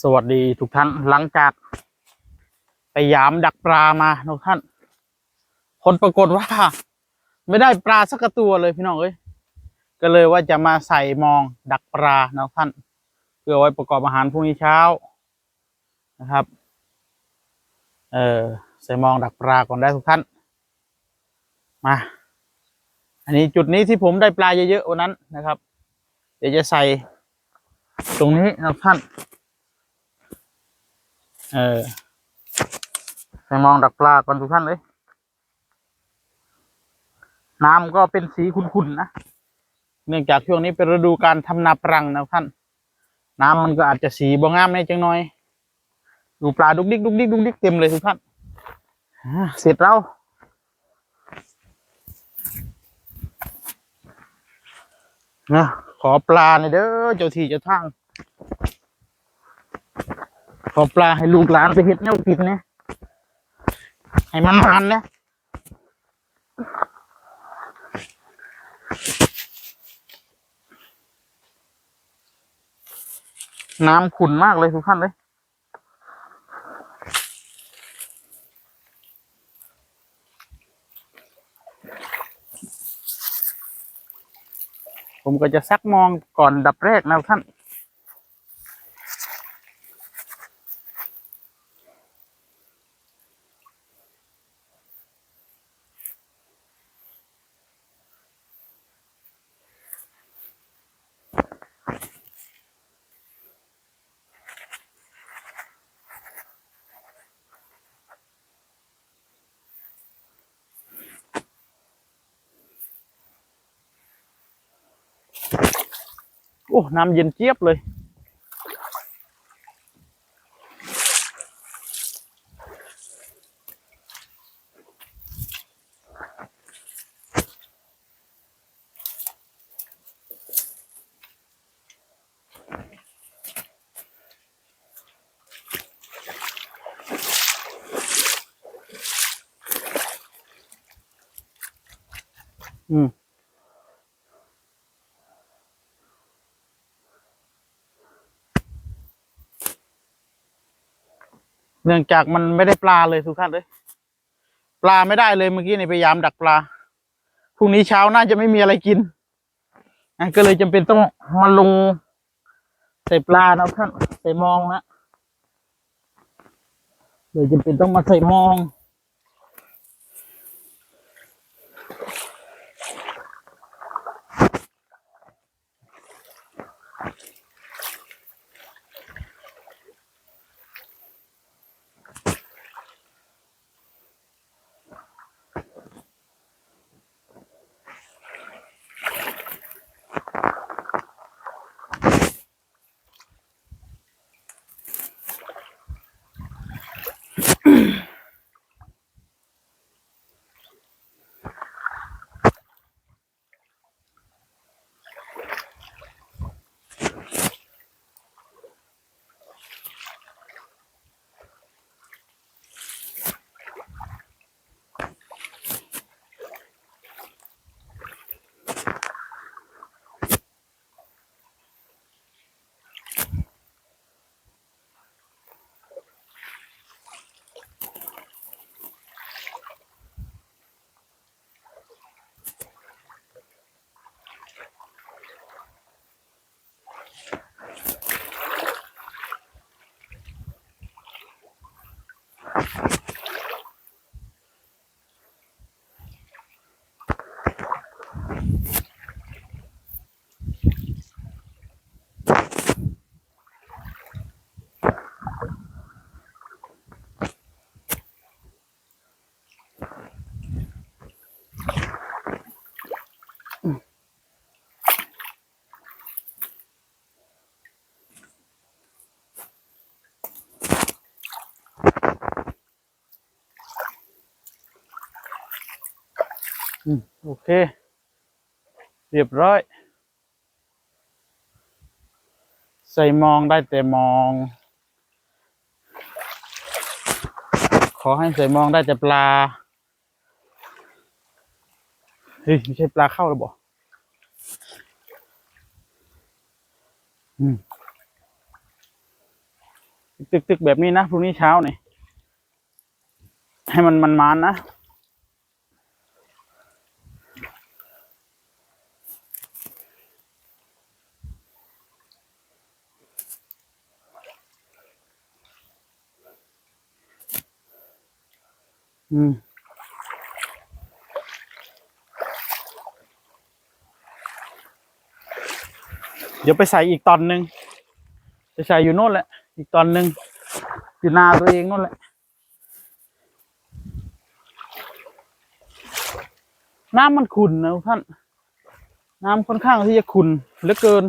สวัสดีทุกท่านหลังจาก ไปยามดักปลามาทุกท่าน ผลปรากฏว่า ไม่ได้ปลาสักตัวเลยพี่น้องเอ้ยก็เลยว่าจะมาใส่มองดักปลานะทุกท่าน เพื่อไว้ประกอบอาหารพรุ่งนี้เช้านะครับ เออใส่มองดักปลาก่อนได้ทุกท่าน มา อันนี้จุดนี้ที่ผมได้ปลาเยอะๆวันนั้นนะครับ เดี๋ยวจะใส่ตรงนี้นะท่าน เออไปมองดักปลาก่อนทุกท่านเลย น้ำก็เป็นสีขุ่นๆนะ เนื่องจากช่วงนี้เป็นฤดูการทำนาปรังนะท่าน น้ำมันก็อาจจะสีบงามในจังหน่อย ดูปลาดุกดิกดุกดิกดุกดิกเต็มเลยทุกท่านเสร็จแล้วนะขอปลาหน่อยเด้อเจ้าที่เจ้าทาง ขอปลาให้ลูกหลานไปเห็ดแนวกินนี่ยให้มันมันนี่ยน้ำขุ่นมากเลยทุกท่านเลย ผมก็จะซักมองก่อนดับแรกนะท่าน โอ้น้ำเย็นเจี๊ยบเลย อืม เนื่องจากมันไม่ได้ปลาเลยทุกท่านเลยปลาไม่ได้เลยเมื่อกี้ในพยายามดักปลาพรุ่งนี้เช้าน่าจะไม่มีอะไรกินก็เลยจำเป็นต้องมาลงใส่ปลานะท่านใส่มองนะเลยจำเป็นต้องมาใส่มอง โอเค เรียบร้อย ใส่มองได้แต่มอง ขอให้ใส่มองได้แต่ปลา เฮ้ย ไม่ใช่ปลาเข้าหรือเปล่าอืมตึกตึกๆแบบนี้นะพรุ่งนี้เช้าเนี่ยให้มันมันมานนะ อืมเดี๋ยวไปใส่อีกตอนหนึ่งจะใส่อยู่โน่นแหละ อีกตอนหนึ่งอยู่นาตัวเองโน่นแหละ น้ำมันขุ่นนะท่าน น้ำค่อนข้างที่จะขุ่นเหลือเกิน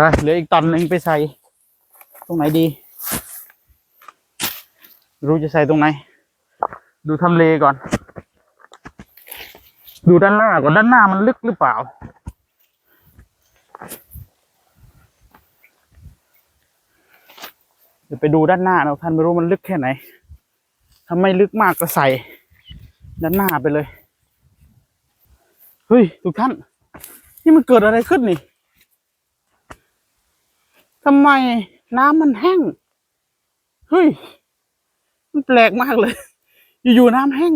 ใช่เหลืออีกตอนหนึ่งไปใส่ ตรงไหนดี รู้จะใส่ตรงไหน ดูทำเลก่อน ดูด้านหน้าก่อนด้านหน้ามันลึกหรือเปล่า เดี๋ยวไปดูด้านหน้านะท่านไม่รู้มันลึกแค่ไหนถ้าไม่ลึกมากก็ใส่ ด้านหน้าไปเลย เฮ้ยทุกท่าน นี่มันเกิดอะไรขึ้นนี่ ทำไมน้ำมันแห้ง เฮ้ย มันแปลกมากเลย อยู่ๆน้ำแห้ง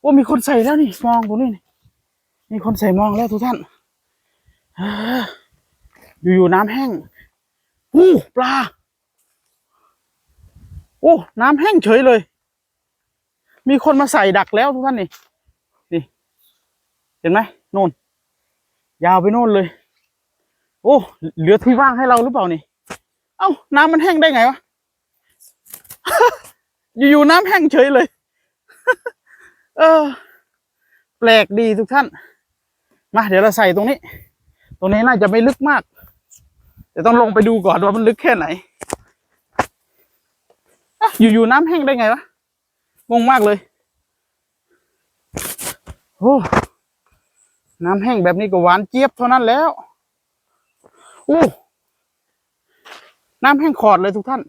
โอ้มีคนใส่แล้วนี่มองตรงนี้นี่มีคนใส่มองแล้วทุกท่านเอ้ออยู่ๆน้ำแห้งอู้ปลา โอ้ น้ำแห้งเฉยเลย มีคนมาใส่ดักแล้วทุกท่านนี่ นี่ เห็นไหมโน่น ยาวไปโน่นเลย โอ้เหลือที่ว่างให้เราหรือเปล่านี่ เอ้า น้ำมันแห้งได้ไงวะ อยู่ๆน้ำแห้งเฉยเลย เออ แปลกดีทุกท่าน มา เดี๋ยวเราใส่ตรงนี้ ตรงนี้น่าจะไม่ลึกมาก เดี๋ยวต้องลงไปดูก่อนว่ามันลึกแค่ไหนอะอยู่ๆน้ำแห้งได้ไงวะ งงมากเลย โอ้ น้ำแห้งแบบนี้ก็หวานเจี๊ยบเท่านั้นแล้ว อู้น้ำแห้งขอดเลยทุกท่าน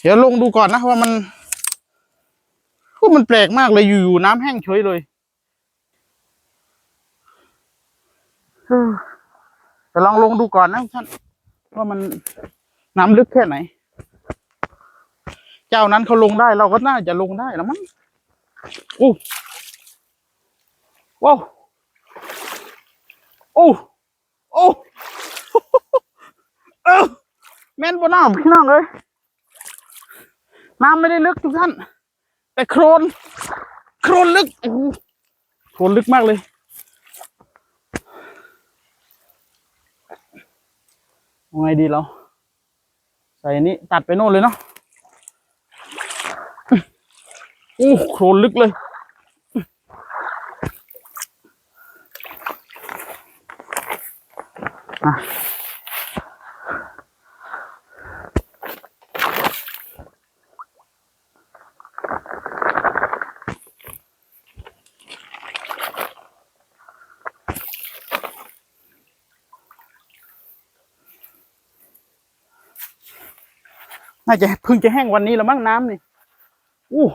เดี๋ยวลงดูก่อนนะว่ามันโอ้มันแปลกมากเลยอยู่ๆน้ำแห้งเฉยเลยเออแต่ลองลงดูก่อนนะท่านว่ามันน้ำลึกแค่ไหน เจ้านั้นเขาลงได้เราก็น่าจะลงได้แล้วมั้งอู้ว้าวโอ้โอ้ เออแม่นบนน้ำพี่น้องเลยน้ำไม่ได้ลึกทุกท่าน แต่โครน โครนลึกโอ้โหโครนลึกมากเลยเอาไงดีเรา ใส่นนี้ตัดไปโน่นเลยเนาะโอ้โครนลึกเลยะน่าจะเพิ่งจะแห้งวันนี้แล้วมั้งน้ำนี่อู้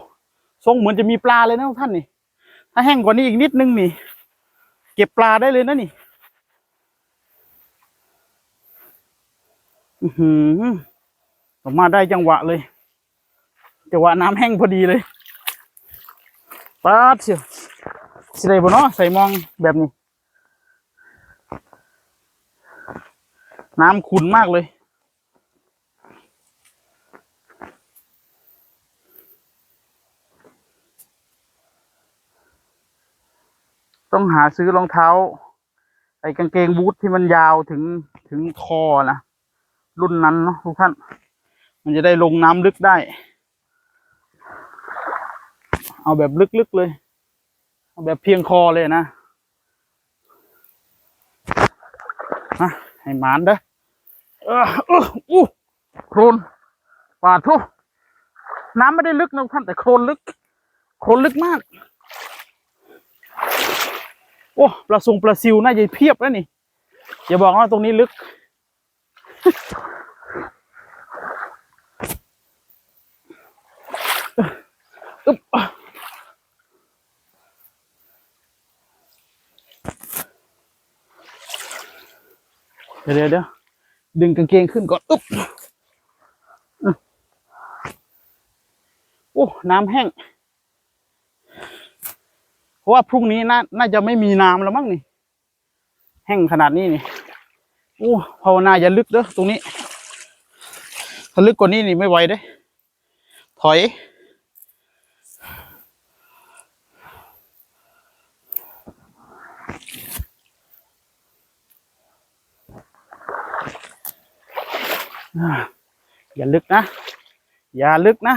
ทรงเหมือนจะมีปลาเลยนะท่านนี่ ถ้าแห้งกว่านี้อีกนิดนึงนี่ เก็บปลาได้เลยนะนี่ อือ หือออกมาได้จังหวะเลย จังหวะน้ำแห้งพอดีเลยปาดเชียวสิได้บ่เนาะใส่มองแบบนี้ น้ำขุ่นมากเลยต้องหาซื้อรองเท้า ไอ้กางเกงบูทที่มันยาวถึงถึงคอนะ รุ่นนั้นเนาะทุกท่าน มันจะได้ลงน้ำลึกได้ เอาแบบลึกๆเลย เอาแบบเพียงคอเลยนะมาให้หมานเด้อเอออู้โครนปาดทุน้ำไม่ได้ลึกนะท่านแต่โครนลึก โครนลึกมาก โอ้ปลาซุงปลาซิวน่าจะเพียบแล้วนี่อย่าบอกว่าตรงนี้ลึก อึบเดี๋ยวเดี๋ยวดึงกางเกงขึ้นก่อนอึ๊บโอ้ น้ำแห้ง เพราะว่าพรุ่งนี้น่าน่าจะไม่มีน้ำแล้วมั้งนี่ แห้งขนาดนี้นี่ โอ้ภาวนาอย่าลึกเด้อตรงนี้ ถ้าลึกกว่านี้นี่ไม่ไหวเด้ ถอยอ่าอย่าลึกนะ อย่าลึกนะ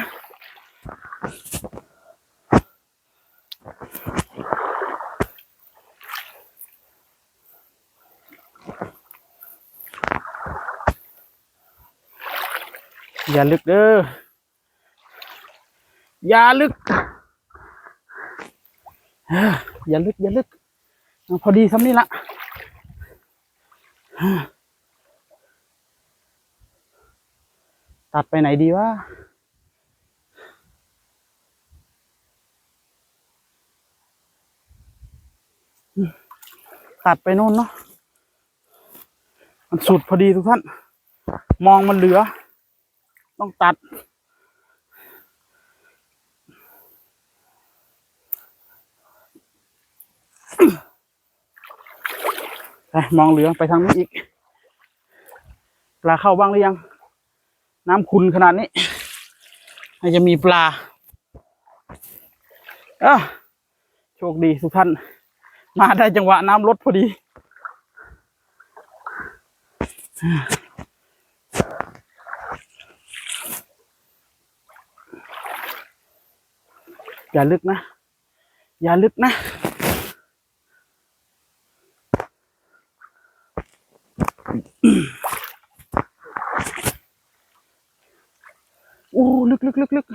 อย่าลึกเด้ออย่าลึกอย่าลึกอย่าลึกพอดีซ้ำนี่ละตัดไปไหนดีวะตัดไปนู่นเนาะมันสุดพอดีทุกท่าน มองมันเหลือ ต้องตัดไปมองเหลืองไปทางนี้อีก ปลาเข้าบ้างหรือยัง น้ำขุนขนาดนี้น่าจะมีปลาเอ้าโชคดีทุกท่าน มาได้จังหวะน้ำลดพอดี อย่าลึกนะ อย่าลึกนะ โอ้ ลึกลึกลึกลึก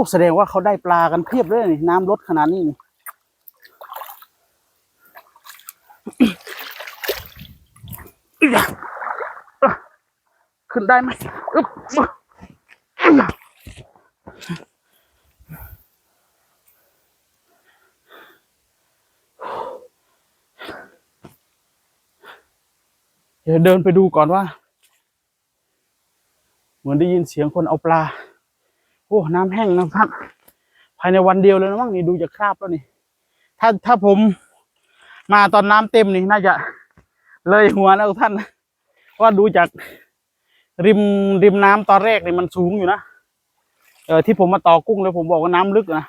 อ้แสดงว่าเขาได้ปลากันเพียบเลยนี่น้ำลดขนาดนี้นี่ขึ้นได้ไหมอึ๊บเดี๋ยวเดินไปดูก่อนว่า เหมือนได้ยินเสียงคนเอาปลา โอ้ น้ำแห้งนะท่านภายในวันเดียวเลยนะมั้งนี่ดูจากคราบแล้วนี่ ถ้าถ้าผมมาตอนน้ำเต็มนี่น่าจะเลยหัวแล้วท่านว่าดูจากริมริมน้ำตอนแรกนี่มันสูงอยู่นะเออที่ผมมาต่อกุ้งเลยผมบอกว่าน้ำลึกนะ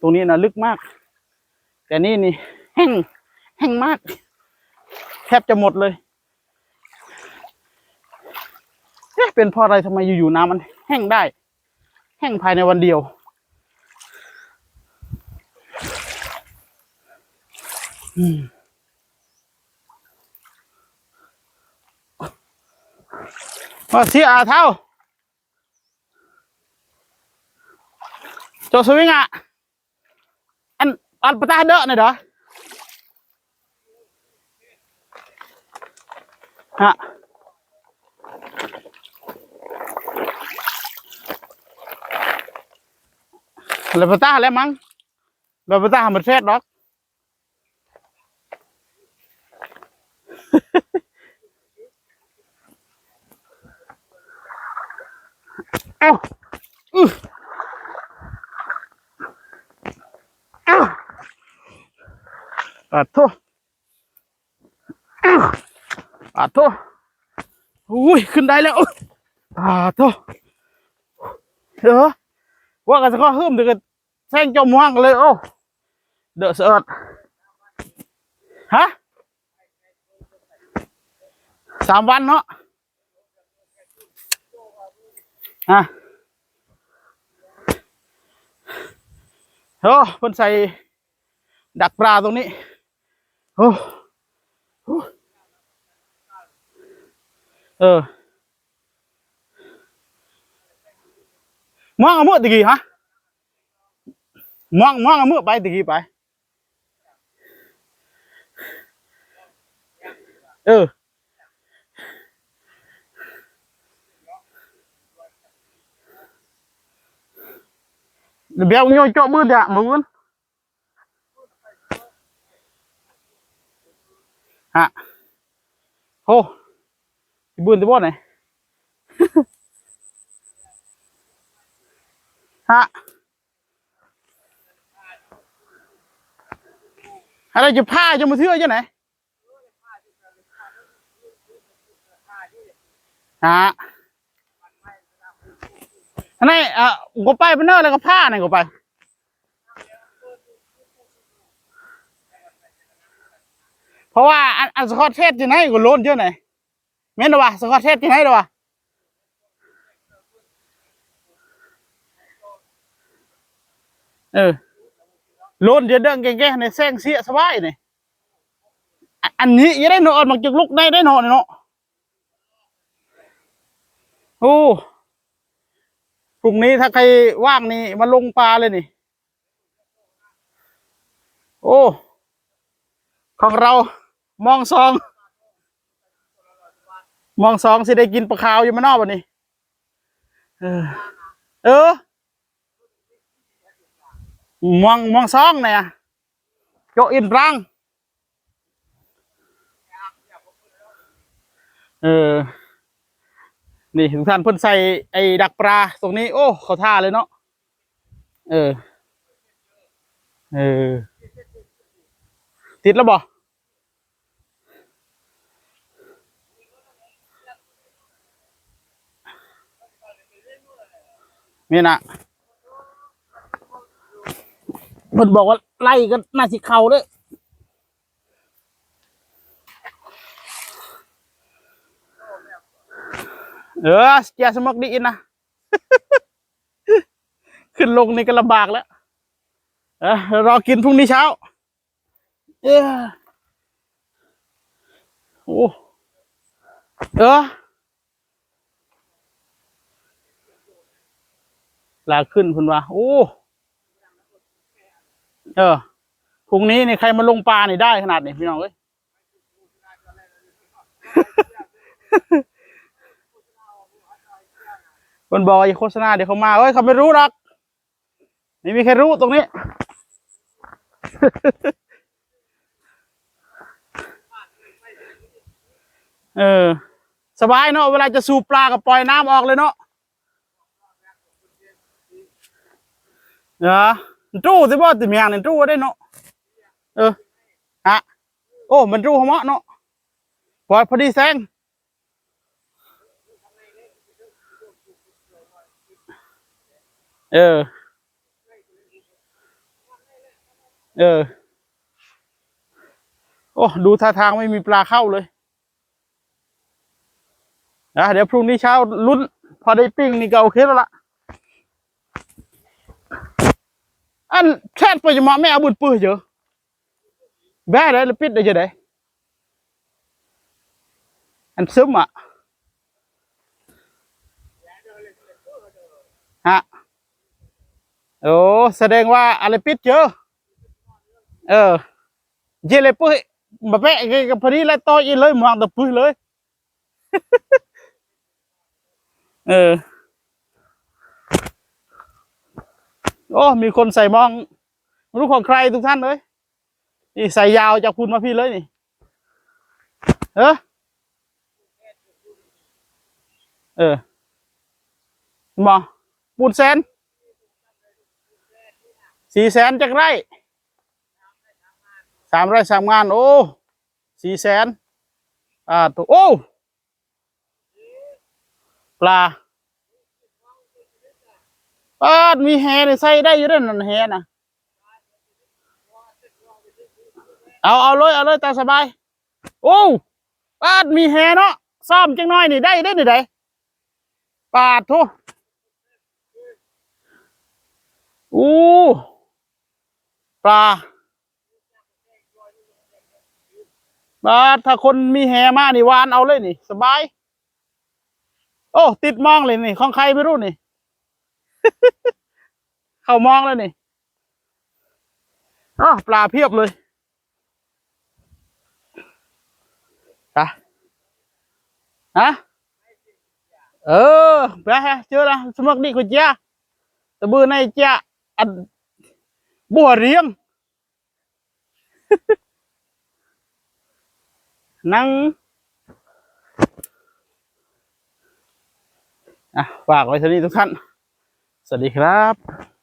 ตรงนี้นะลึกมาก แต่นี่นี่แห้งแห้งมาก แทบจะหมดเลยเอ๊ะเป็นเพราะอะไรทำไมอยู่ๆน้ำมันแห้งได้ แห้งภายในวันเดียวมาเสียเท่าจสวิงอะ อัน อันปะตาเด้อเนี่ยเด้อฮะ là ta lấy măng là ta một phép đó Ow! Ugh! Ow! อะโทษอื้ออะโทษอุ้ยขึ้นได้แล้วอะโทษเดี๋ย ว่ากันสักข้อเพิ่มเดี๋ยวก็แซงจมว่างเลย โอ้ เดือะเสิร์ตฮะสามวันเนาะอะโอ้เพิ่นใส่ดักปลาตรงนี้ โอ้โอ้เออ มองเอาเมื่อตีกี่ฮะมองมองเอเมื่อไปตีกี่ไป เออเดี๋ยวโยนจอบมือเดี๋ยวมึงฮะโอ้บุญจะบ่ไหน hả hay là chụp pha cho một thứ chứ này hả anh này à, có bay bên nơi là có pha này có bay เพราะว่าอันอันสกอตเทสที่ไหนก็โลนเยอะไหนแม่นวะสกอตเทสที่ไหนเด้อวะ เออโลนเยอะเด้งแก่ๆในแซงเสียสบายนี่อันอันนี้ยังได้นาะมันจะลุกได้ได้นาะเนาะโอ้พรุ่งนี้ถ้าใครว่างนี่มาลงปลาเลยนี่ โอ้ของเรามองซอง มองซองสิได้กินปลาขาวอยู่มานอกวันนี้ เออ เออ มองมองซองเนี่ยโจอินรังเออ นี่ทุกท่านเพิ่นใส่ไอ้ดักปลาตรงนี้ โอ้ เขาท่าเลยเนาะ เออ เออ ติดแล้วบ่นี่นะ มันบอกว่าไล่กันน่าสิเขาเลยเออแกสมกดีนะ ขึ้นลงนี่ก็ลำบากแล้ว เออรอกินพรุ่งนี้เช้า เออโอ้เออลาขึ้นคุณว่า โอ้ เออพรุ่งนี้นี่ใครมาลงปลานี่ได้ขนาดนี้พี่น้องเอ้ยคนบอกอย่าโฆษณาเดี๋ยวเขามาเอ้ยเขาไม่รู้หรอกไม่มีใครรู้ตรงนี้ เออ สบายเนาะเวลาจะสูบปลากับปล่อยน้ำออกเลยเนาะเนออ จู้สิบ่ติเมียงนี่จู้ได้เนาะเออฮะโอ้ มันจู้หมาะเนาะปล่อพอดีแซงเออ เออ โอ้ดูท่าทางไม่มีปลาเข้าเลยนะเดี๋ยวพรุ่งนี้เช้าลุ้น พอได้ปิ้งนี่ก็โอเคแล้วล่ะ อันแค่ไปจะมาไม่เอาบุญปื้อเยอะแบ้ได้แล้วปิดได้จะได้อันซึมอะฮะโอ้แสดงว่าอะไรปิดเยอะเออเจเลยปุ้ยมาแปะกับพอดีแล้วต่ออีเลยมองตะปุ้ยเลย เออ โอ้มีคนใส่มองมรู้ของใครทุกท่านเลยนี่ใส่ยาวจากคุณมาพี่เลยนี่เออเออมาปูนแสนสี่แสนจากไรสามไร่สามงาน โอ้สี่แสนอ่าตัวโอ้ปลา ปาดมีแฮนี่ใส่ได้อยู่เด้อนั่นแฮน่ะ เอาเอาเลยเอาเลยตาสบาย โอ้ปาดมีแฮเนาะซ่อมจังน้อยนี่ได้ได้นี่ได้ปาดทุอู้ปลาปลาถ้าคนมีแหมานี่วานเอาเลยนี่ สบาย โอ้ ติดมองเลยนี่ ของใครไม่รู้นี่ เข้ามองแล้วนี่อ๋อปลาเพียบเลยไปฮะเออไปฮะเจอละสมัครดีกว่าเจ้าตะบือในเจ้าอันบัวเรียงนั่งอะฝากไว้เท่านี้ทุกท่าน สวัสดีครับ